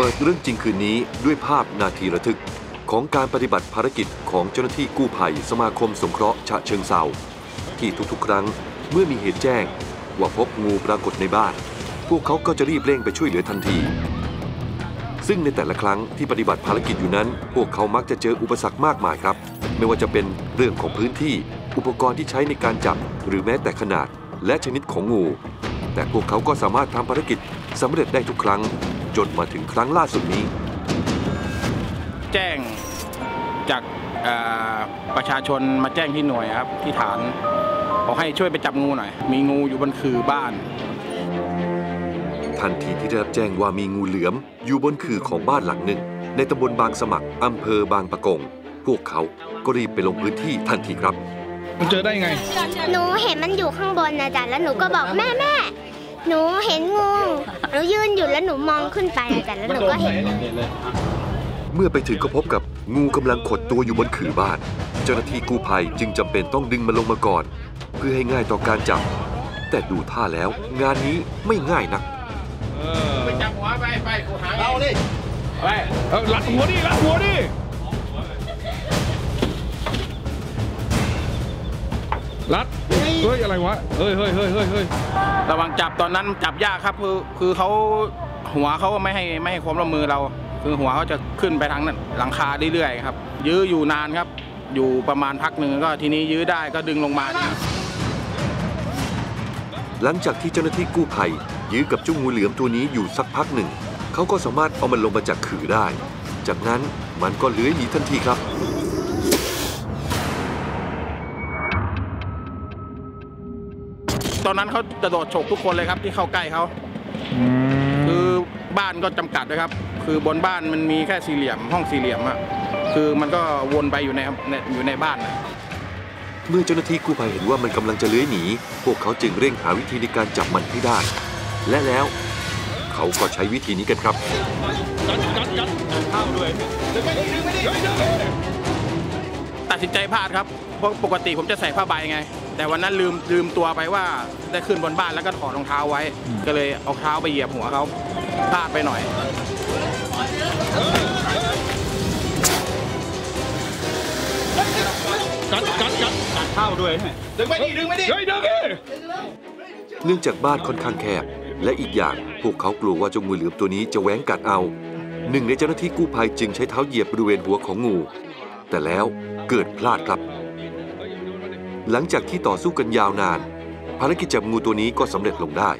เปิดเรื่องจริงคืนนี้ด้วยภาพนาทีระทึก ของการปฏิบัติภารกิจของเจ้าหน้าที่กู้ภัยสมาคมสงเคราะห์ฉะเชิงเซาที่ทุกๆ ครั้งเมื่อมีเหตุแจ้ง ว่าพบงูปรากฏในบ้าน พวกเขาก็จะรีบเร่งไปช่วยเหลือทันที ซึ่งในแต่ละครั้งที่ปฏิบัติภารกิจอยู่นั้น พวกเขามักจะเจออุปสรรคมากมายครับ ไม่ว่าจะเป็นเรื่องของพื้นที่ อุปกรณ์ที่ใช้ในการจับ หรือแม้แต่ขนาดและชนิดของงู แต่พวกเขาก็สามารถทำภารกิจสำเร็จได้ทุกครั้ง จนมาถึงครั้งล่าสุดนี้ แจ้งจากเอ่อประชาชนมาแจ้งที่หน่วยครับ ที่ฐานบอกให้ช่วยไปจับงูหน่อย มีงูอยู่บนคือบ้านทันทีที่ได้รับแจ้งว่ามีงูเหลือม อยู่บนคือของบ้านหลังหนึ่ง ในตำบลบางสมัครอำเภอบางปะกง พวกเขาก็รีบไปลงพื้นที่ทันทีครับ มันเจอได้ไง หนูเห็นมันอยู่ข้างบนนะจ๊ะแล้วหนูก็บอกแม่แม่ หนูเห็นงู หนูยืนอยู่แล้วหนูมองขึ้นไปนะจ๊ะแล้วหนูก็เห็น เมื่อไปถึงก็พบกับงูกำลังขดตัวอยู่บนขื่อบ้าน เจ้าหน้าที่กู้ภัยจึงจำเป็นต้องดึงมันลงมาก่อน เพื่อให้ง่ายต่อการจับ แต่ดูท่าแล้วงานนี้ไม่ง่ายนักไปจับหัวไปไปกูหาเอาดิไปเออรัดหัวดิรัดหัวดิ รัดเฮ้ยอะไรวะเฮ้ยเฮ้ยเฮ้ยเฮ้ยเฮ้ยระวังจับตอนนั้นจับยากครับ คือคือเขาหัวเขาไม่ให้ไม่ให้ความร่วมมือเรา คือหัวเขาจะขึ้นไปทางนั้นหลังคาเรื่อยๆครับ ยื้ออยู่นานครับ อยู่ประมาณพักหนึ่งก็ทีนี้ยื้อได้ก็ดึงลงมา หลังจากที่เจ้าหน้าที่กู้ภัย ยื้อกับเจ้างูเหลือมตัวนี้อยู่สักพักหนึ่งเขาก็สามารถเอามันลงมาจากขื่อได้ จากนั้นมันก็เลื้อยหนีทันทีครับ ตอนนั้นเขาจะโดดฉกทุกคนเลยครับที่เข้าใกล้เขาคือบ้านก็จำกัดนะครับ คือบนบ้านมันมีแค่สี่เหลี่ยม ห้องสี่เหลี่ยมอะคือมันก็วนไปอยู่ในในอยู่ในบ้านนะเมื่อเจ้าหน้าที่กู้ภัยเห็นว่ามันกำลังจะเลื้อยหนี พวกเขาจึงเร่งหาวิธีในการจับมันให้ได้ และแล้วเขาก็ใช้วิธีนี้กันครับตัดสินใจพลาดครับ เพราะปกติผมจะใส่ผ้าใบไง แต่วันนั้นลืมลืมตัวไปว่าได้ขึ้นบนบ้านแล้วก็ถอดรองเท้าไว้ ก็เลยเอาเท้าไปเหยียบหัวเขาพลาดไปหน่อย กัดกัดกัดเข้าด้วยดึงไม่ดีดึงไม่ดีเฮ้ยเดี๋ยวดิเนื่องจากบ้านค่อนข้างแคบ และอีกอย่างพวกเขากลัวว่าเจ้างูเหลือมตัวนี้จะแหวงกัดเอา หนึ่งในเจ้าหน้าที่กู้ภัยจึงใช้เท้าเหยียบบริเวณหัวของงู แต่แล้วเกิดพลาดครับ หลังจากที่ต่อสู้กันยาวนาน ภารกิจจับงูตัวนี้ก็สำเร็จลงได้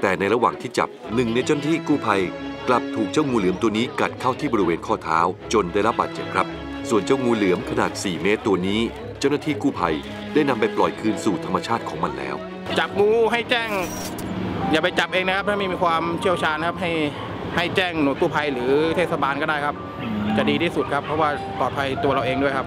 แต่ในระหว่างที่จับหนึ่งในเจ้าหน้าที่กู้ภัย กลับถูกเจ้างูเหลือมตัวนี้กัดเข้าที่บริเวณข้อเท้า จนได้รับบาดเจ็บครับ ส่วนเจ้างูเหลือมขนาด 4 เมตรตัวนี้ เจ้าหน้าที่กู้ภัยได้นำไปปล่อยคืนสู่ธรรมชาติของมันแล้ว จับงูให้แจ้ง อย่าไปจับเองนะครับถ้าไม่มีความเชี่ยวชาญนะครับให้ให้แจ้งหน่วยกู้ภัยหรือเทศบาลก็ได้ครับ จะดีที่สุดครับ เพราะว่าปลอดภัยตัวเราเองด้วยครับ